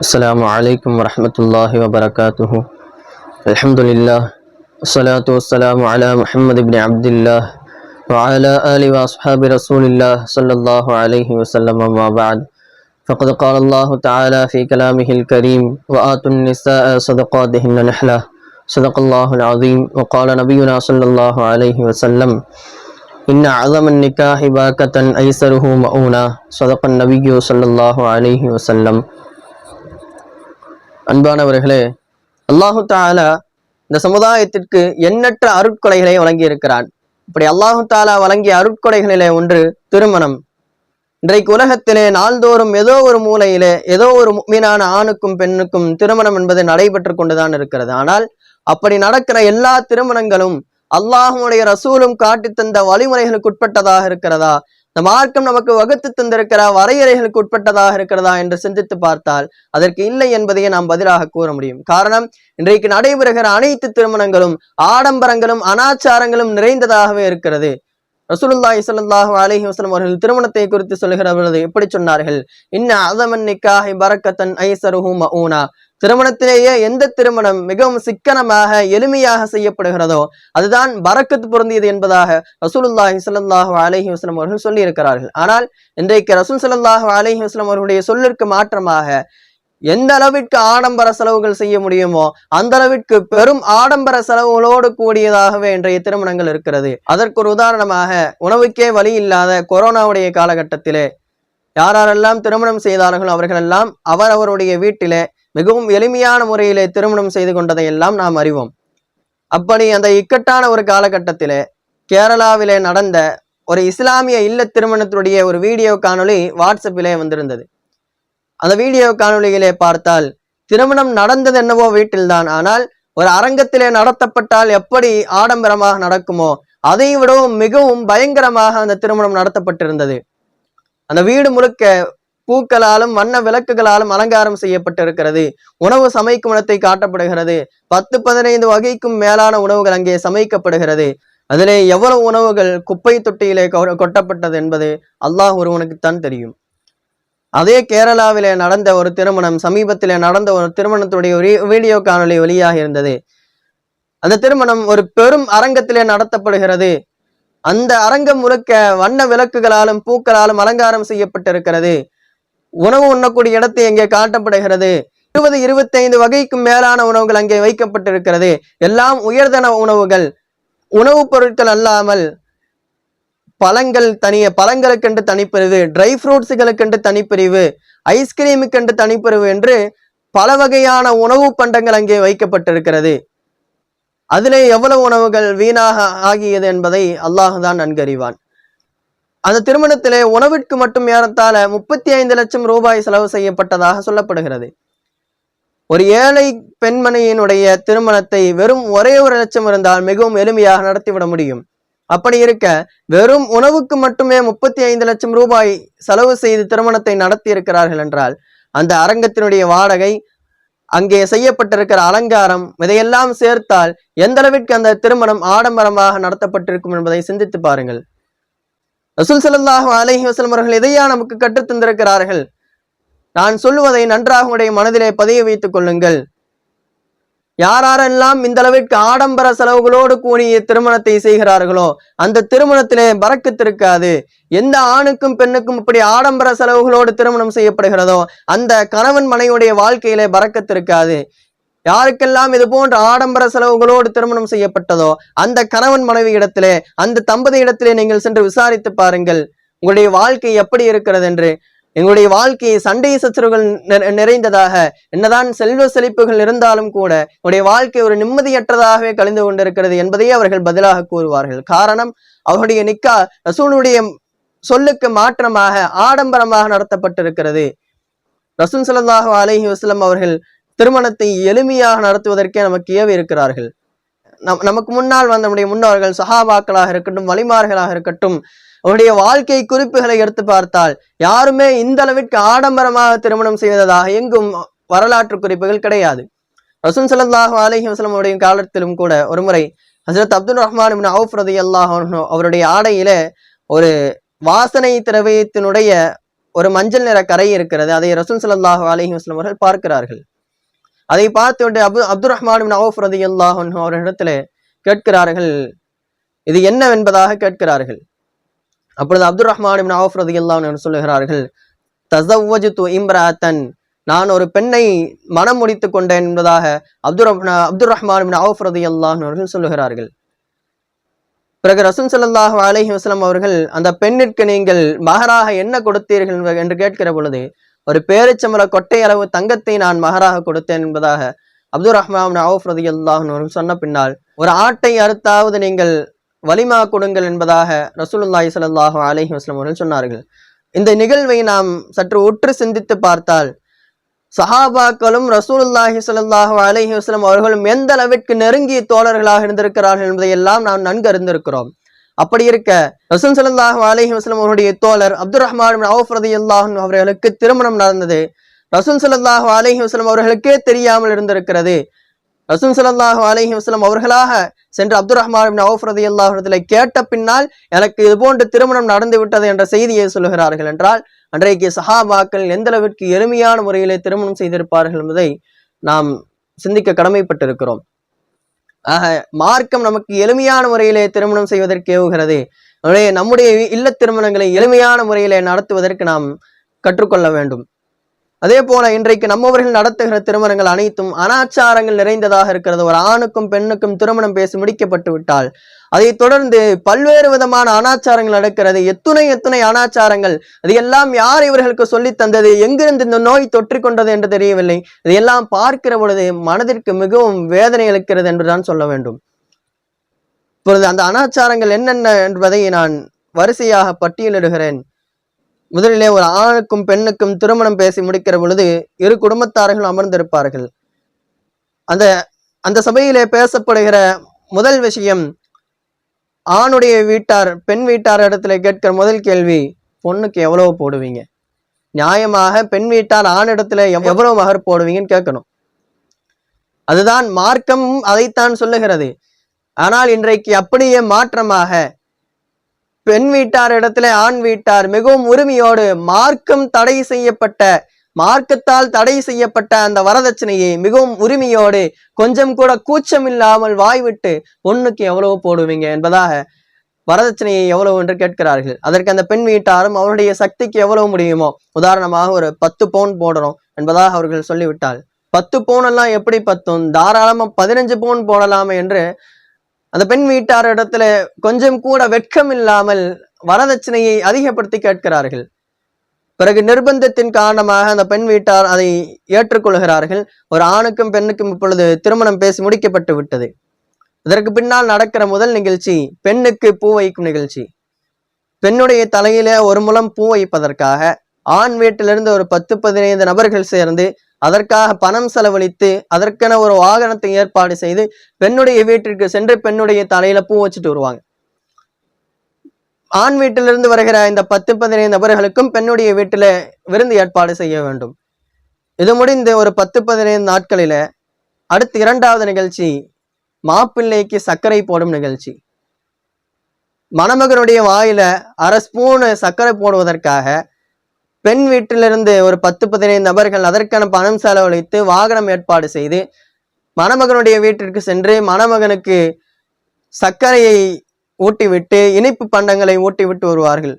السلام عليكم ورحمة الله وبركاته. الحمد لله والصلاة والسلام على محمد بن عبد الله وعلى آله وأصحاب رسول الله صلى الله عليه وسلم وما بعد. فقد قال الله تعالى في كلامه الكريم وآتوا النساء صدقاتهن نحلة. صدق الله العظيم. وقال نبينا صلى الله عليه وسلم إن أعظم النكاح باكة أيسره مؤونة. صدق النبي صلى الله عليه وسلم. அன்பானவர்களே அல்லாஹு தாலா இந்த சமுதாயத்திற்கு எண்ணற்ற அருட்கொடைகளை வழங்கி இருக்கிறான் இப்படி அல்லாஹு தாலா வழங்கிய அருட்கொடைகளிலே ஒன்று திருமணம். இன்றைக்கு உலகத்திலே நாள்தோறும் ஏதோ ஒரு மூலையிலே ஏதோ ஒரு மீனான ஆணுக்கும் பெண்ணுக்கும் திருமணம் என்பது நடைபெற்று கொண்டுதான் இருக்கிறது. ஆனால் அப்படி நடக்கிற எல்லா திருமணங்களும் அல்லாஹுடைய ரசூலும் காட்டி தந்த வழிமுறைகளுக்கு உட்பட்டதாக இருக்கிறதா? இந்த மார்க்கம் நமக்கு வகுத்து தந்திருக்கிற வரையறைகளுக்கு உட்பட்டதாக இருக்கிறதா என்று சிந்தித்து பார்த்தால் அதற்கு இல்லை என்பதையே நாம் பதிலாக கூற முடியும். காரணம் இன்றைக்கு நடைபெறுகிற அனைத்து திருமணங்களும் ஆடம்பரங்களும் அனாச்சாரங்களும் நிறைந்ததாகவே இருக்கிறது. ரசூலுல்லாஹி ஸல்லல்லாஹு அலஹி வஸ்லம் அவர்கள் திருமணத்தை குறித்து சொல்லுகிற பொழுது எப்படி சொன்னார்கள்? இன்ன அதமன் நிக்காஹி பரக்கத்தன் ஐசருஹூ மவுனா திருமணத்திலேயே எந்த திருமணம் மிகவும் சிக்கனமாக எளிமையாக செய்யப்படுகிறதோ அதுதான் பறக்கத்து பொருந்தியது என்பதாக ரசூலுல்லாஹி சல்லாஹூ அலஹி வஸ்லம் அவர்கள் சொல்லியிருக்கிறார்கள். ஆனால் இன்றைக்கு ரசூல் சல்லாஹூ அலஹி வஸ்லம் அவர்களுடைய சொல்லிற்கு மாற்றமாக எந்த அளவிற்கு ஆடம்பர செலவுகள் செய்ய முடியுமோ அந்த அளவிற்கு பெரும் ஆடம்பர செலவுகளோடு கூடியதாகவே இன்றைய திருமணங்கள் இருக்கிறது. அதற்கு ஒரு உதாரணமாக உணவுக்கே வழி இல்லாத கொரோனாவுடைய காலகட்டத்திலே யாரெல்லாம் திருமணம் செய்தார்களோ அவர்களெல்லாம் அவரவருடைய வீட்டிலே மிகவும் எளிமையான முறையிலே திருமணம் செய்து கொண்டதை எல்லாம் நாம் அறிவோம். அப்படி அந்த இக்கட்டான ஒரு காலகட்டத்திலே கேரளாவிலே நடந்த ஒரு இஸ்லாமிய இல்ல திருமணத்தினுடைய ஒரு வீடியோ காணொளி வாட்ஸ்அப்பிலே வந்திருந்தது. அந்த வீடியோ காணொளியிலே பார்த்தால் திருமணம் நடந்தது என்னவோ வீட்டில்தான் ஆனால் ஒரு அரங்கத்திலே நடத்தப்பட்டால் எப்படி ஆடம்பரமாக நடக்குமோ அதை விடவும் மிகவும் பயங்கரமாக அந்த திருமணம் நடத்தப்பட்டிருந்தது. அந்த வீடு முழுக்க பூக்களாலும் வண்ண விளக்குகளாலும் அலங்காரம் செய்யப்பட்டிருக்கிறது. உணவு சமைக்கும் இடத்தை காட்டப்படுகிறது. பத்து பதினைந்து வகைக்கும் மேலான உணவுகள் அங்கே சமைக்கப்படுகிறது. அதிலே எவ்வளவு உணவுகள் குப்பை தொட்டியிலே கொ- கொட்டப்பட்டது என்பது அல்லாஹ் ஒருவனுக்குத்தான் தெரியும். அதே கேரளாவிலே நடந்த ஒரு திருமணம் சமீபத்திலே நடந்த ஒரு திருமணத்துடைய ஒரு வீடியோ காணொலி வெளியாக இருந்தது. அந்த திருமணம் ஒரு பெரும் அரங்கத்திலே நடத்தப்படுகிறது. அந்த அரங்கம் முழுக்க வண்ண விளக்குகளாலும் பூக்களாலும் அலங்காரம் செய்யப்பட்டிருக்கிறது. உணவு உண்ணக்கூடிய இடத்தை எங்கே காட்டப்படுகிறது. இருபது இருபத்தைந்து வகைக்கும் மேலான உணவுகள் அங்கே வைக்கப்பட்டிருக்கிறது. எல்லாம் உயர்தன உணவுகள். உணவுப் பொருட்கள் அல்லாமல் பழங்கள் தனிய பழங்களுக்கென்று தனிப்பிரிவு ட்ரை ஃப்ரூட்ஸுகளுக்கென்று தனிப்பிரிவு ஐஸ்கிரீமுக்கென்று தனிப்பிரிவு என்று பல வகையான உணவு பண்டங்கள் அங்கே வைக்கப்பட்டிருக்கிறது. அதிலே எவ்வளவு உணவுகள் வீணாக ஆகியது என்பதை அல்லாஹ் தான் நன்கறிவான். அந்த திருமணத்திலே உணவிற்கு மட்டும் ஏறத்தாழ முப்பத்தி ஐந்து லட்சம் ரூபாய் செலவு செய்யப்பட்டதாக சொல்லப்படுகிறது. ஒரு ஏழை பெண்மணியினுடைய திருமணத்தை வெறும் ஒரே ஒரு லட்சம் இருந்தால் மிகவும் எளிமையாக நடத்திவிட முடியும். அப்படி இருக்க வெறும் உணவுக்கு மட்டுமே முப்பத்தி ஐந்து லட்சம் ரூபாய் செலவு செய்து திருமணத்தை நடத்தி இருக்கிறார்கள் என்றால் அந்த அரங்கத்தினுடைய வாடகை அங்கே செய்யப்பட்டிருக்கிற அலங்காரம் இதையெல்லாம் சேர்த்தால் எந்த அளவிற்கு அந்த திருமணம் ஆடம்பரமாக நடத்தப்பட்டிருக்கும் என்பதை சிந்தித்து பாருங்கள். ரசூல் ஸல்லல்லாஹு அலஹி வசலம் அவர்கள் எதையா நமக்கு கற்றுத் தந்திருக்கிறார்கள்? நான் சொல்லுவதை நன்றாக உடைய மனதிலே பதிய வைத்துக் கொள்ளுங்கள். யாரெல்லாம் இந்த அளவிற்கு ஆடம்பர செலவுகளோடு கூடிய திருமணத்தை செய்கிறார்களோ அந்த திருமணத்திலே பறக்கத்திருக்காது எந்த ஆணுக்கும் பெண்ணுக்கும் இப்படி ஆடம்பர செலவுகளோடு திருமணம் செய்யப்படுகிறதோ அந்த கணவன் மனைவியுடைய வாழ்க்கையிலே பறக்கத்திருக்காது யாருக்கெல்லாம் இது போன்ற ஆடம்பர செலவுகளோடு திருமணம் செய்யப்பட்டதோ அந்த கணவன் மனைவி இடத்திலே அந்த தம்பதி இடத்திலே நீங்கள் சென்று விசாரித்து பாருங்கள். உங்களுடைய வாழ்க்கை எப்படி இருக்கிறது என்று எங்களுடைய வாழ்க்கை சண்டை சச்சரவுகள் நிறை- நிறைந்ததாக என்னதான் செல்வ செழிப்புகள் இருந்தாலும் கூட உங்களுடைய வாழ்க்கை ஒரு நிம்மதியற்றதாகவே கழிந்து கொண்டிருக்கிறது என்பதையே அவர்கள் பதிலாக கூறுவார்கள். காரணம் அவருடைய நிக்கா ரசூலுடைய சொல்லுக்கு மாற்றமாக ஆடம்பரமாக நடத்தப்பட்டிருக்கிறது. ரசூல் ஸல்லல்லாஹு அலஹி வஸ்லம் அவர்கள் திருமணத்தை எளிமையாக நடத்துவதற்கே நமக்கு ஏவி இருக்கிறார்கள். நம் நமக்கு முன்னால் வந்த நம்முடைய முன்னோர்கள் சஹாபாக்களாக இருக்கட்டும் வலிமார்களாக இருக்கட்டும் அவருடைய வாழ்க்கை குறிப்புகளை எடுத்து பார்த்தால் யாருமே இந்த அளவிற்கு ஆடம்பரமாக திருமணம் செய்ததாக எங்கும் வரலாற்று குறிப்புகள் கிடையாது. ரசூல் ஸல்லல்லாஹு அலஹி வஸல்லம் அவருடைய காலத்திலும் கூட ஒருமுறை ஹசரத் அப்துல் ரஹ்மான் அவுஃப் ரதி அல்லாஹ் அவருடைய ஆடையில ஒரு வாசனை திரவியத்தினுடைய ஒரு மஞ்சள் நிற கரை இருக்கிறது. அதை ரசூல் ஸல்லல்லாஹு அலஹி வஸ்லம் அவர்கள் பார்க்கிறார்கள். அதை பார்த்துவிட்டு அபு அப்துல் ரஹ்மான் அவுஃப் ரதி அல்லாஹ் அவரிடத்துல கேட்கிறார்கள். இது என்னவென்பதாக கேட்கிறார்கள்? அப்பொழுது அப்துல் ரஹ்மான் அவுஃப் ரதி அல்லாஹ் சொல்லுகிறார்கள் தசவ்வஜு இம்ராத்தன் நான் ஒரு பெண்ணை மனம் முடித்து கொண்டேன் என்பதாக அப்துல் ரஹ்மா அப்துல் ரஹ்மான் அவுஃப் ரதி அல்லாஹ் அவர்கள் சொல்லுகிறார்கள். பிறகு ரசூல் சல்லாஹ் அலஹி வஸ்லம் அவர்கள் அந்த பெண்ணிற்கு நீங்கள் மகராக என்ன கொடுத்தீர்கள்? என்று கேட்கிற பொழுது ஒரு பேரிச்சம்பள கொட்டை அளவு தங்கத்தை நான் மகராக கொடுத்தேன் என்பதாக அப்துல் ரஹ்மான் அவுஃப் ரதி அவர்கள் சொன்ன பின்னால் ஒரு ஆட்டை அறுத்தாவது நீங்கள் வலிமா கொடுங்கள் என்பதாக ரசூலுல்லாஹி ஸல்லல்லாஹு அலஹி வஸ்லம் அவர்கள் சொன்னார்கள். இந்த நிகழ்வை நாம் சற்று உற்று சிந்தித்து பார்த்தால் சஹாபாக்களும் ரசூலுல்லாஹி ஸல்லல்லாஹு அலஹி வஸ்லம் அவர்களும் எந்த அளவிற்கு நெருங்கிய தோழர்களாக இருந்திருக்கிறார்கள் என்பதையெல்லாம் நாம் நன்கு அறிந்திருக்கிறோம் அப்படி இருக்க ரசூல் சல்லாஹ் அலஹி வஸ்லம் அவருடைய தோழர் அப்துல் ரஹ்மான் அவுஃப் ரலியல்லாஹு அன்ஹு அவர்களுக்கு திருமணம் நடந்தது. ரசூல் சல்லாஹ் அலஹி வஸ்லம் அவர்களுக்கே தெரியாமல் இருந்திருக்கிறது. ரசூல் சல்லாஹ் அலஹி வஸ்லம் அவர்களாக சென்று அப்துல் ரஹ்மான் அவுஃப் ரலியல்லாஹு அன்ஹு கேட்ட பின்னால் எனக்கு இது போன்று திருமணம் நடந்து விட்டது என்ற செய்தியை சொல்கிறார்கள் என்றால் அன்றைக்கு சஹாபாக்கள் எந்த அளவிற்கு எளிமையான முறையிலே திருமணம் செய்திருப்பார்கள் என்பதை நாம் சிந்திக்க கடமைப்பட்டிருக்கிறோம். ஆக மார்க்கம் நமக்கு எளிமையான முறையிலே திருமணம் செய்வதற்கு ஏவுகிறது. நம்முடைய இல்ல திருமணங்களை எளிமையான முறையிலே நடத்துவதற்கு நாம் கற்றுக்கொள்ள வேண்டும். அதே போல இன்றைக்கு நம்மவர்கள் நடத்துகிற திருமணங்கள் அனைத்தும் அனாச்சாரங்கள் நிறைந்ததாக இருக்கிறது. ஒரு ஆணுக்கும் பெண்ணுக்கும் திருமணம் பேசி முடிக்கப்பட்டு விட்டால் அதைத் தொடர்ந்து பல்வேறு விதமான அனாச்சாரங்கள் நடக்கிறது. எத்துணை எத்துணை அனாச்சாரங்கள். அது எல்லாம் யார் இவர்களுக்கு சொல்லித் தந்தது? எங்கிருந்து இந்த நோய் தொற்றிக்கொண்டது என்று தெரியவில்லை. இதையெல்லாம் பார்க்கிற பொழுது மனதிற்கு மிகவும் வேதனை அளிக்கிறது என்றுதான் சொல்ல வேண்டும். இப்பொழுது அந்த அனாச்சாரங்கள் என்னென்ன என்பதை நான் வரிசையாக பட்டியலிடுகிறேன். முதலிலே ஒரு ஆணுக்கும் பெண்ணுக்கும் திருமணம் பேசி முடிக்கிற பொழுது இரு குடும்பத்தார்கள் அமர்ந்திருப்பார்கள். அந்த அந்த சபையிலே பேசப்படுகிற முதல் விஷயம் ஆணுடைய வீட்டார் பெண் வீட்டார் இடத்துல கேட்கிற முதல் கேள்வி பொண்ணுக்கு எவ்வளவு போடுவீங்க? நியாயமாக பெண் வீட்டார் ஆண் இடத்துல எவ்வளவு மகர் போடுவீங்கன்னு கேட்கணும். அதுதான் மார்க்கம் அதைத்தான் சொல்லுகிறது. ஆனால் இன்றைக்கு அப்படியே மாற்றமாக பெண் வீட்டார் இடத்துல ஆண் வீட்டார் மிகவும் உரிமையோடு மார்க்கம் தடை செய்யப்பட்ட மார்க்கத்தால் தடை செய்யப்பட்ட அந்த வரதட்சணையை மிகவும் உரிமையோடு கொஞ்சம் கூட கூச்சம் இல்லாமல் வாய்விட்டு பொண்ணுக்கு எவ்வளவு போடுவீங்க என்பதாக வரதட்சணையை எவ்வளவு என்று கேட்கிறார்கள். அதற்கு அந்த பெண் வீட்டாரும் அவருடைய சக்திக்கு எவ்வளவு முடியுமோ உதாரணமாக ஒரு பத்து பவுன் போடுறோம் என்பதாக அவர்கள் சொல்லிவிட்டால் பத்து பவுன் எல்லாம் எப்படி பத்தும்? தாராளமா பதினஞ்சு பவுன் போடலாமே என்று அந்த பெண் வீட்டார் இடத்துல கொஞ்சம் கூட வெட்கம் இல்லாமல் வரதட்சணையை அதிகப்படுத்தி கேட்கிறார்கள். பிறகு நிர்பந்தத்தின் காரணமாக அந்த பெண் வீட்டார் அதை ஏற்றுக்கொள்கிறார்கள். ஒரு ஆணுக்கும் பெண்ணுக்கும் இப்பொழுது திருமணம் பேசி முடிக்கப்பட்டு விட்டது. இதற்கு பின்னால் நடக்கிற முதல் நிகழ்ச்சி பெண்ணுக்கு பூ வைக்கும் நிகழ்ச்சி. பெண்ணுடைய தலையில ஒரு முலம் பூ வைப்பதற்காக ஆண் வீட்டிலிருந்து ஒரு பத்து பதினைந்து நபர்கள் சேர்ந்து அதற்காக பணம் செலவழித்து அதற்கென ஒரு வாகனத்தை ஏற்பாடு செய்து பெண்ணுடைய வீட்டிற்கு சென்று பெண்ணுடைய தலையில பூ வச்சுட்டு வருவாங்க. ஆண் வீட்டிலிருந்து வருகிற இந்த பத்து பதினைந்து நபர்களுக்கும் பெண்ணுடைய வீட்டில விருந்து ஏற்பாடு செய்ய வேண்டும். இது முடிந்து ஒரு பத்து பதினைந்து நாட்களில அடுத்து இரண்டாவது நிகழ்ச்சி மாப்பிள்ளைக்கு சர்க்கரை போடும் நிகழ்ச்சி. மணமகனுடைய வாயில அரை ஸ்பூனு சர்க்கரை போடுவதற்காக பெண் வீட்டிலிருந்து ஒரு பத்து பதினைந்து நபர்கள் அதற்கான பணம் செலவழித்து வாகனம் ஏற்பாடு செய்து மணமகனுடைய வீட்டிற்கு சென்று மணமகனுக்கு சர்க்கரையை ஊட்டிவிட்டு இனிப்பு பண்டங்களை ஊட்டிவிட்டு வருவார்கள்.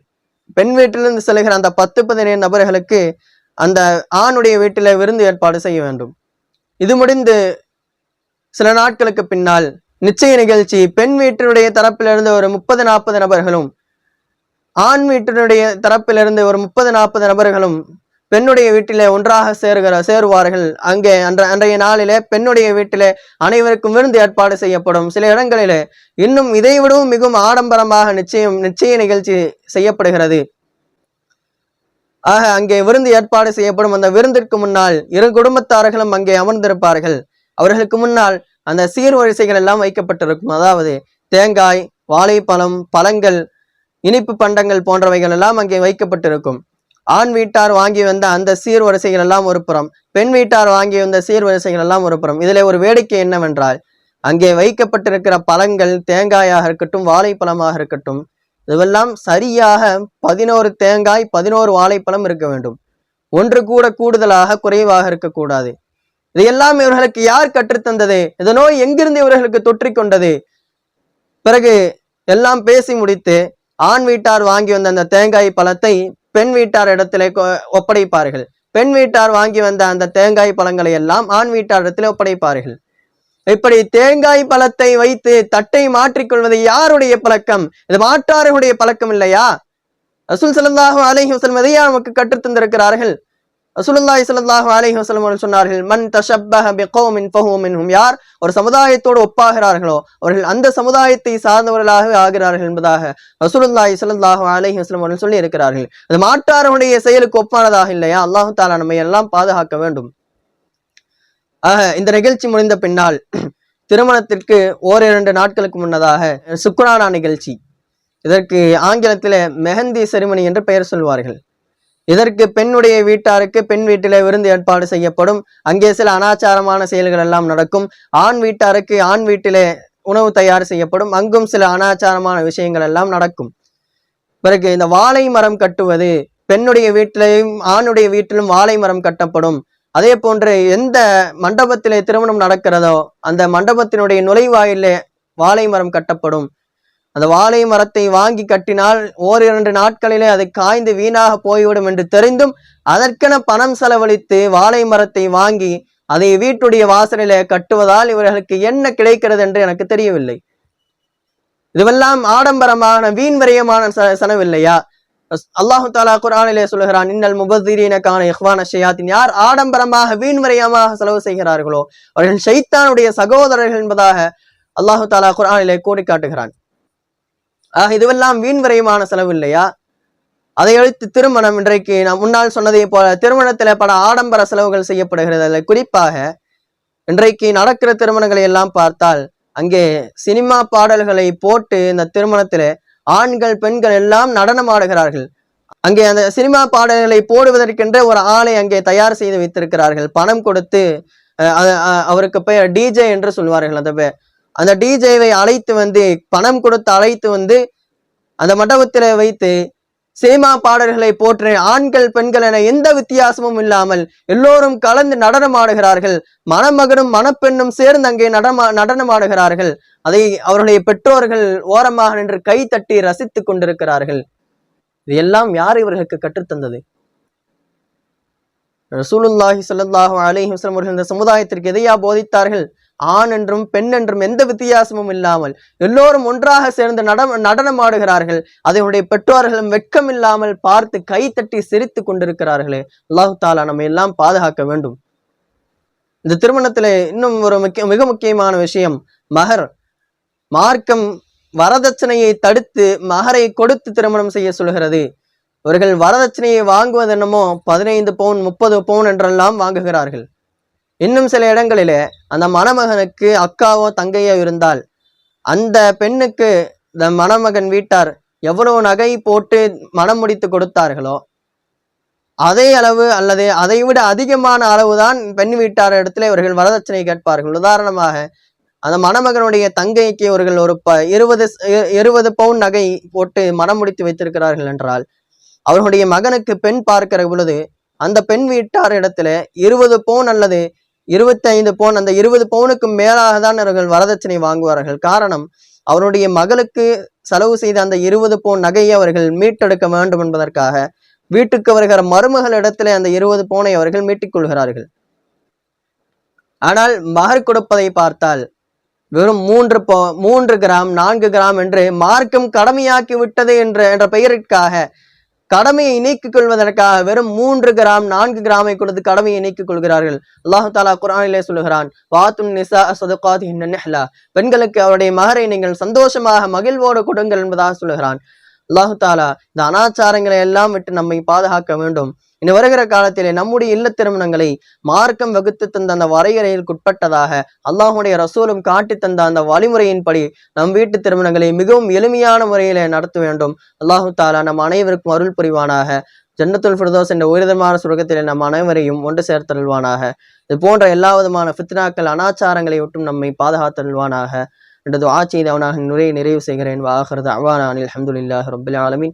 பெண் வீட்டிலிருந்து செல்கிற அந்த பத்து பதினேழு நபர்களுக்கு அந்த ஆணுடைய வீட்டில் விருந்து ஏற்பாடு செய்ய வேண்டும். இது முடிந்து சில நாட்களுக்கு பின்னால் நிச்சய நிகழ்ச்சி பெண் வீட்டினுடைய தரப்பிலிருந்து ஒரு முப்பது நாற்பது நபர்களும் ஆண் வீட்டினுடைய தரப்பிலிருந்து ஒரு முப்பது நாற்பது நபர்களும் பெண்ணுடைய வீட்டிலே ஒன்றாக சேருகிற சேருவார்கள். அங்கே அன்ற அன்றைய நாளிலே பெண்ணுடைய வீட்டிலே அனைவருக்கும் விருந்து ஏற்பாடு செய்யப்படும். சில இடங்களிலே இன்னும் இதை விடவும் மிகவும் ஆடம்பரமாக நிச்சயம் நிச்சய நிகழ்ச்சி செய்யப்படுகிறது. ஆக அங்கே விருந்து ஏற்பாடு செய்யப்படும். அந்த விருந்திற்கு முன்னால் இரு குடும்பத்தார்களும் அங்கே அமர்ந்திருப்பார்கள். அவர்களுக்கு முன்னால் அந்த சீர்வரிசைகள் எல்லாம் வைக்கப்பட்டிருக்கும். அதாவது தேங்காய் வாழைப்பழம் பழங்கள் இனிப்பு பண்டங்கள் போன்றவைகள் எல்லாம் அங்கே வைக்கப்பட்டிருக்கும். ஆண் வீட்டார் வாங்கி வந்த அந்த சீர்வரிசைகள் எல்லாம் ஒரு புறம் பெண் வீட்டார் வாங்கி வந்த சீர்வரிசைகள் எல்லாம் ஒரு புறம். இதில் ஒரு வேடிக்கை என்னவென்றால் அங்கே வைக்கப்பட்டிருக்கிற பழங்கள் தேங்காயாக இருக்கட்டும் வாழைப்பழமாக இருக்கட்டும் இதுவெல்லாம் சரியாக பதினோரு தேங்காய் பதினோரு வாழைப்பழம் இருக்க வேண்டும். ஒன்று கூட கூடுதலாக குறைவாக இருக்கக்கூடாது. இதையெல்லாம் இவர்களுக்கு யார் கற்றுத்தந்தது? இந்த நோய் எங்கிருந்து இவர்களுக்கு தொற்றிக்கொண்டது பிறகு எல்லாம் பேசி முடித்து ஆண் வீட்டார் வாங்கி வந்த அந்த தேங்காய் பழத்தை பெண் வீட்டார் இடத்திலே ஒப்படைப்பார்கள். பெண் வீட்டார் வாங்கி வந்த அந்த தேங்காய் பழங்களை எல்லாம் ஆண் வீட்டார் இடத்திலே ஒப்படைப்பார்கள். இப்படி தேங்காய் பழத்தை வைத்து தட்டை மாற்றிக்கொள்வது யாருடைய பழக்கம்? இது மாற்றாருடைய பழக்கம் இல்லையா? ரசூல் ஸல்லல்லாஹு அலைஹி வஸல்லம் நமக்கு கற்றுத் தந்திருக்கிறார்கள்? ரசூலுல்லாஹி ஸல்லல்லாஹு அலைஹி வஸல்லம் அவர்கள் சொன்னார்கள் மன் தஷப்பஹ பிகௌமின் ஃபஹுவ மின்ஹும் யார்? ஒரு சமுதாயத்தோடு ஒப்பாகிறார்களோ அவர்கள் அந்த சமுதாயத்தை சார்ந்தவர்களாக ஆகிறார்கள் என்பதாக ரசூலுல்லாஹி ஸல்லல்லாஹு அலைஹி வஸல்லம் அவர்கள் சொல்லி இருக்கிறார்கள். அது மாட்டார்களுடைய செயலுக்கு ஒப்பானதாக இல்லையா? அல்லாஹு தாலா நம்மை எல்லாம் பாதுகாக்க வேண்டும். ஆக இந்த நிகழ்ச்சி முடிந்த பின்னால் திருமணத்திற்கு ஓரிரண்டு நாட்களுக்கு முன்னதாக சுக்குரானா நிகழ்ச்சி. இதற்கு ஆங்கிலத்திலே மெஹந்தி செரிமனி என்று பெயர் சொல்வார்கள். இதற்கு பெண்ணுடைய வீட்டாருக்கு பெண் வீட்டிலே விருந்து ஏற்பாடு செய்யப்படும். அங்கே சில அனாச்சாரமான செயல்கள் எல்லாம் நடக்கும். ஆண் வீட்டாருக்கு ஆண் வீட்டிலே உணவு தயார் செய்யப்படும். அங்கும் சில அனாச்சாரமான விஷயங்கள் எல்லாம் நடக்கும். பிறகு இந்த வாழை மரம் கட்டுவது பெண்ணுடைய வீட்டிலையும் ஆணுடைய வீட்டிலும் வாழை மரம் கட்டப்படும். அதே போன்று எந்த மண்டபத்திலே திருமணம் நடக்கிறதோ அந்த மண்டபத்தினுடைய நுழைவாயிலே வாழை மரம் கட்டப்படும். அந்த வாழை மரத்தை வாங்கி கட்டினால் ஓரிரண்டு நாட்களிலே அது காய்ந்து வீணாக போய்விடும் என்று தெரிந்தும் அதற்கென பணம் செலவழித்து வாழை மரத்தை வாங்கி அதை வீட்டுடைய வாசலிலே கட்டுவதால் இவர்களுக்கு என்ன கிடைக்கிறது என்று எனக்கு தெரியவில்லை. இதுவெல்லாம் ஆடம்பரமான வீண் விரயமான செலவில்லையா? அல்லாஹு தாலா குரானிலே சொல்லுகிறான் இன்னல் முபத்திரீன கான இஹ்வான ஷயாத்தின். யார் ஆடம்பரமாக வீண்வரையமாக செலவு செய்கிறார்களோ அவர்கள் ஷைத்தானுடைய சகோதரர்கள் என்பதாக அல்லாஹு தாலா குரானிலே கூறி காட்டுகிறான் ஆக இதுவெல்லாம் வீண் விரயமான செலவு இல்லையா? அதையடுத்து திருமணம் இன்றைக்கு நான் முன்னால் சொன்னதை போல திருமணத்தில் பல ஆடம்பர செலவுகள் செய்யப்படுகிறது. அதில் குறிப்பாக இன்றைக்கு நடக்கிற திருமணங்களை எல்லாம் பார்த்தால் அங்கே சினிமா பாடல்களை போட்டு இந்த திருமணத்தில் ஆண்கள் பெண்கள் எல்லாம் நடனம் ஆடுகிறார்கள் அங்கே அந்த சினிமா பாடல்களை போடுவதற்கென்ற ஒரு ஆளை அங்கே தயார் செய்து வைத்திருக்கிறார்கள். பணம் கொடுத்து அவருக்கு பெயர் டிஜே என்று சொல்வார்கள். அந்த பேர் அந்த டிஜேவை அழைத்து வந்து பணம் கொடுத்து அழைத்து வந்து அந்த மண்டபத்தில் வைத்து சினிமா பாடல்களை போற்று ஆண்கள் பெண்கள் என எந்த வித்தியாசமும் இல்லாமல் எல்லோரும் கலந்து நடனமாடுகிறார்கள் மணமகனும் மணப்பெண்ணும் சேர்ந்து அங்கே நடமா நடனமாடுகிறார்கள் அதை அவருடைய பெற்றோர்கள் ஓரமாக நின்று கை தட்டி ரசித்துக் கொண்டிருக்கிறார்கள். இது எல்லாம் யார் இவர்களுக்கு கற்றுத்தந்தது ரசூலுல்லாஹி ஸல்லல்லாஹு அலைஹி அவர்கள் இந்த சமுதாயத்திற்கு எதையா போதித்தார்கள்? ஆண் என்றும் பெண் என்றும் எந்த வித்தியாசமும் இல்லாமல் எல்லோரும் ஒன்றாக சேர்ந்து நடனம் நடனமாடுகிறார்கள். அதனுடைய பெற்றோர்களும் வெட்கம் இல்லாமல் பார்த்து கை தட்டி சிரித்து கொண்டிருக்கிறார்களே. அல்லாஹு தாலா நம்ம எல்லாம் பாதுகாக்க வேண்டும். இந்த திருமணத்திலே இன்னும் ஒரு முக்கிய மிக முக்கியமான விஷயம் மகர். மார்க்கம் வரதட்சணையை தடுத்து மகரை கொடுத்து திருமணம் செய்ய சொல்கிறது. இவர்கள் வரதட்சணையை வாங்குவது என்னமோ பதினைந்து பவுன் முப்பது பவுன் என்றெல்லாம் வாங்குகிறார்கள். இன்னும் சில இடங்களிலே அந்த மணமகனுக்கு அக்காவோ தங்கையோ இருந்தால் அந்த பெண்ணுக்கு இந்த மணமகன் வீட்டார் எவ்வளவு நகை போட்டு மனம் முடித்து கொடுத்தார்களோ அதே அளவு அல்லது அதை விட அதிகமான அளவுதான் பெண் வீட்டார் இடத்துல இவர்கள் வரதட்சணை கேட்பார்கள். உதாரணமாக அந்த மணமகனுடைய தங்கைக்கு இவர்கள் ஒரு ப இருபது இருபது பவுன் நகை போட்டு மனம் முடித்து வைத்திருக்கிறார்கள் என்றால் அவர்களுடைய மகனுக்கு பெண் பார்க்கிற பொழுது அந்த பெண் வீட்டார் இடத்துல இருபது பவுன் அல்லது இருபத்தி ஐந்து பவுன் அந்த இருபது பவுனுக்கு மேலாக தான் அவர்கள் வரதட்சணை வாங்குவார்கள். காரணம் அவருடைய மகளுக்கு செலவு செய்த அந்த இருபது பவுன் நகையை அவர்கள் மீட்டெடுக்க வேண்டும் என்பதற்காக வீட்டுக்கு வருகிற மருமகள் இடத்துல அந்த இருபது பவுனை அவர்கள் மீட்டிக் கொள்கிறார்கள் ஆனால் மகர் கொடுப்பதை பார்த்தால் வெறும் மூன்று போ மூன்று கிராம் நான்கு கிராம் என்று மார்க்கம் கடமையாக்கி விட்டது என்ற என்ற பெயருக்காக கடமையை நீக்கிக் கொள்வதற்காக வெறும் மூன்று கிராம் நான்கு கிராமை கொடுத்து கடமையை நீக்கிக் கொள்கிறார்கள். அல்லாஹு தாலா குரானிலே சொல்லுகிறான் வாத்துன் நிசா சதுகாதி நெஹ்லா. பெண்களுக்கு அவருடைய மகரை நீங்கள் சந்தோஷமாக மகிழ்வோடு கொடுங்கள் என்பதாக சொல்லுகிறான். அல்லாஹு தாலா இந்த அனாச்சாரங்களை எல்லாம் விட்டு நம்மை பாதுகாக்க வேண்டும். இனி வருகிற காலத்திலே நம்முடைய இல்ல திருமணங்களை மார்க்கம் வகுத்து தந்த அந்த வரையறைகளுக்குட்பட்டதாக அல்லாஹுடைய ரசூலும் காட்டி தந்த அந்த வழிமுறையின்படி நம் வீட்டு திருமணங்களை மிகவும் எளிமையான முறையில நடத்த வேண்டும். அல்லாஹு தாலா நம் அனைவருக்கும் அருள் புரிவானாக. ஜன்னத்துல் ஃபிர்தோஸ் என்ற உயர்தமான சுருக்கத்தில் நம் அனைவரையும் ஒன்று சேர்த்தருள்வானாக. இது போன்ற எல்லா விதமான ஃபித்னாக்கள் அனாச்சாரங்களை விட்டும் நம்மை பாதுகாத்தருள்வானாக. என்றது ஆட்சியை அவனாக நுரையை நிறைவு செய்கிறேன். வாஹரது அவானானில் அஹமதுல்லாஹ் ரபுல் ஆலமின்.